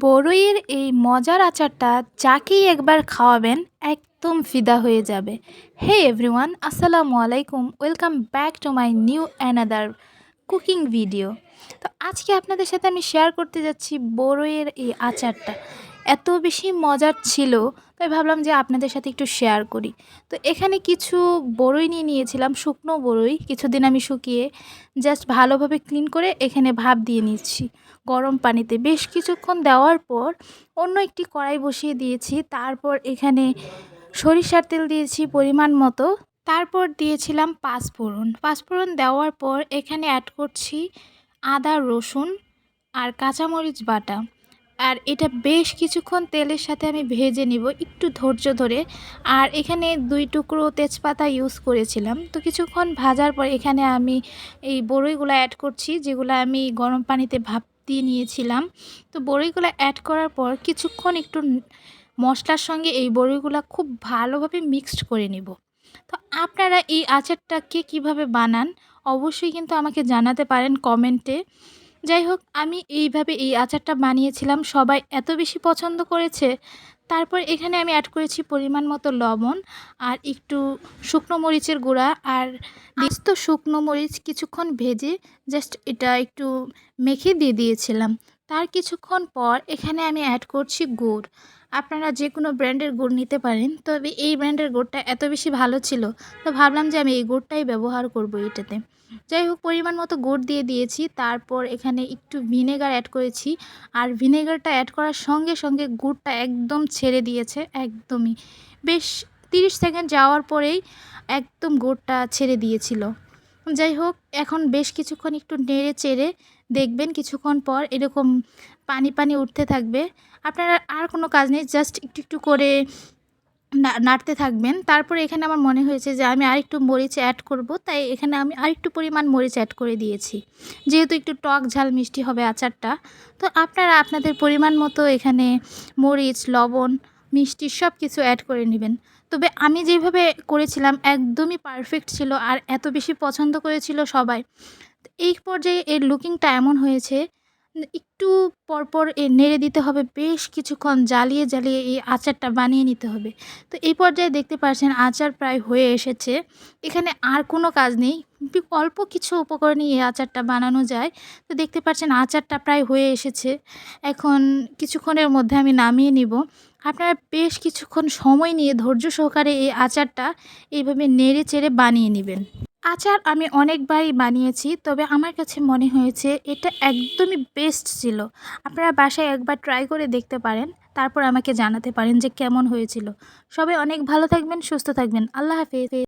বড়ইয়ের এই মজার আচারটা যাকেই একবার খাওয়াবেন, একদম ফিদা হয়ে যাবে। হে এভরিওয়ান, আসসালামু আলাইকুম। Welcome back to my new another cooking video. তো আজকে আপনাদের সাথে আমি শেয়ার করতে যাচ্ছি বড়ইয়ের এই আচারটা। এত বেশি মজার ছিল, তাই ভাবলাম যে আপনাদের সাথে একটু শেয়ার করি। তো এখানে কিছু বড়ই নিয়ে নিয়েছিলাম, শুকনো বড়ই। কিছুদিন আমি শুকিয়ে জাস্ট ভালোভাবে ক্লিন করে এখানে ভাপ দিয়ে নিচ্ছি। গরম পানিতে। বেশ কিছুক্ষণ দেওয়ার পর অন্য একটি কড়াই বসিয়ে দিয়েছি। তারপর এখানে সরিষার তেল দিয়েছি পরিমাণ মতো। তারপর দিয়েছিলাম পাঁচফোড়ন। পাঁচফোড়ন দেওয়ার পর এখানে অ্যাড করছি আদা, রসুন আর কাঁচামরিচ বাটা। আর এটা বেশ কিছুক্ষণ তেলের সাথে আমি ভেজে নিব, একটু ধৈর্য ধরে। আর এখানে দুই টুকরো তেজপাতা ইউজ করেছিলাম। তো কিছুক্ষণ ভাজার পর এখানে আমি এই বড়ইগুলো অ্যাড করছি, যেগুলো আমি গরম পানিতে ভাপ দিয়ে নিয়েছিলাম। তো বড়িগুলো অ্যাড করার পর কিছুক্ষণ একটু মশলার সঙ্গে এই বড়িগুলো খুব ভালোভাবে মিক্সড করে নেব। তো আপনারা এই আচারটাকে কীভাবে বানান, অবশ্যই কিন্তু আমাকে জানাতে পারেন কমেন্টে। যাই হোক, আমি এইভাবে এই আচারটা বানিয়েছিলাম, সবাই এত বেশি পছন্দ করেছে। তারপর এখানে আমি অ্যাড করেছি পরিমাণ মতো লবণ আর একটু শুকনো মরিচের গুঁড়া আর বিস্ত শুকনো মরিচ কিছুক্ষণ ভেজে জাস্ট এটা একটু মেখে দিয়ে দিয়েছিলাম। তার কিছুক্ষণ পর এখানে আমি অ্যাড করছি গুড়। আপনারা যে কোনো ব্র্যান্ডের গুড় নিতে পারেন, তবে এই ব্র্যান্ডের গুড়টা এত বেশি ভালো ছিল, তো ভাবলাম যে আমি এই গুড়টাই ব্যবহার করব এটাতে। যাই হোক, পরিমাণ মতো গুড় দিয়ে দিয়েছি, তারপর এখানে একটু ভিনেগার অ্যাড করেছি, আর ভিনেগারটা অ্যাড করার সঙ্গে সঙ্গে গুড়টা একদম ছেড়ে দিয়েছে, একদমই। বেশ তিরিশ সেকেন্ড যাওয়ার পরেই একদম গুড়টা ছেড়ে দিয়েছিল। যাই হোক, এখন বেশ কিছুক্ষণ একটু নেড়ে চেড়ে দেখবেন কিছুক্ষণ পর এরকম পানি পানি উঠতে থাকবে। আপনারা আর কোনো কাজ নেই জাস্ট একটু একটু করে নাড়তে থাকবেন। তারপরে এখানে আমার মনে হয়েছে যে আমি আরেকটু মরিচ অ্যাড করব, তাই এখানে আমি আরেকটু পরিমাণ মরিচ অ্যাড করে দিয়েছি। যেহেতু একটু টক ঝাল মিষ্টি হবে আচারটা, তো আপনারা আপনাদের পরিমাণ মতো এখানে মরিচ, লবণ, মিষ্টি সব কিছু অ্যাড করে নেবেন। তবে আমি যেভাবে করেছিলাম একদমই পারফেক্ট ছিল আর এত বেশি পছন্দ করেছিল সবাই। এই পর্যায়ে এর লুকিংটা এমন হয়েছে, একটু পরপর এ নেড়ে দিতে হবে, বেশ কিছুক্ষণ জ্বালিয়ে জ্বালিয়ে এই আচারটা বানিয়ে নিতে হবে। তো এই পর্যায়ে দেখতে পাচ্ছেন আচার প্রায় হয়ে এসেছে। এখানে আর কোনো কাজ নেই অল্প কিছু উপকরণে এই আচারটা বানানো যায়। তো দেখতে পাচ্ছেন আচারটা প্রায় হয়ে এসেছে। এখন কিছুক্ষণের মধ্যে আমি নামিয়ে নিব। আপনারা বেশ কিছুক্ষণ সময় নিয়ে ধৈর্য সহকারে এই আচারটা এইভাবে নেড়ে চেড়ে বানিয়ে নেবেন। আচার আমি অনেকবারই বানিয়েছি, তবে আমার কাছে মনে হয়েছে এটা একদমই বেস্ট ছিল। আপনারা বাসায় একবার ট্রাই করে দেখতে পারেন, তারপর আমাকে জানাতে পারেন যে কেমন হয়েছিল। সবাই অনেক ভালো থাকবেন, সুস্থ থাকবেন। আল্লাহ হাফিজ।